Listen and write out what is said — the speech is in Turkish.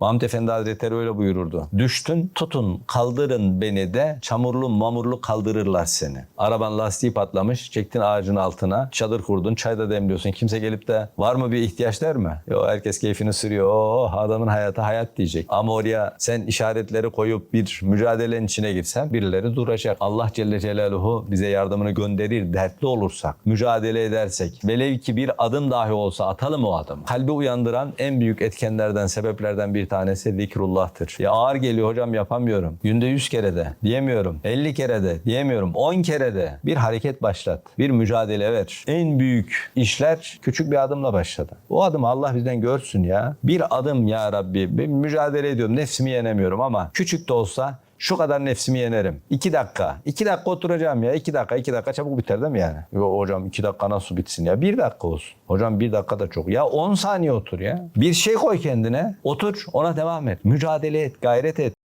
Mahmut Efendi Hazretleri öyle buyururdu. Düştün tutun kaldırın beni de çamurlu mamurlu kaldırırlar seni. Araban lastiği patlamış çektin ağacın altına çadır kurdun çay da demliyorsun. Kimse gelip de var mı bir ihtiyaç der mi? Yok herkes keyfini sürüyor. Oo adamın hayatı hayat diyecek. Ama oraya sen işaretleri koyup bir mücadelenin içine girsen birileri duracak. Allah Celle Celaluhu bize yardımını gönderir dertli olursak, mücadele edersek, velev ki bir adım dahi olsa atalım o adımı. Kalbi uyandıran en büyük etkenlerden, sebeplerden bir tanesi zikrullah'tır. Ya ağır geliyor hocam yapamıyorum. Günde 100 kere de diyemiyorum. 50 kere de diyemiyorum. 10 kere de bir hareket başlat. Bir mücadele ver. En büyük işler küçük bir adımla başladı. O adımı Allah bizden görsün ya. Bir adım ya Rabbi. Ben mücadele ediyorum. Nefsimi yenemiyorum ama küçük de olsa şu kadar nefsimi yenerim. İki dakika. iki dakika oturacağım ya. iki dakika, iki dakika çabuk biter değil mi yani? Yo, hocam iki dakika nasıl bitsin ya? Bir dakika olsun. Hocam bir dakika da çok. Ya 10 saniye otur ya. Bir şey koy kendine. Otur ona devam et. Mücadele et, gayret et.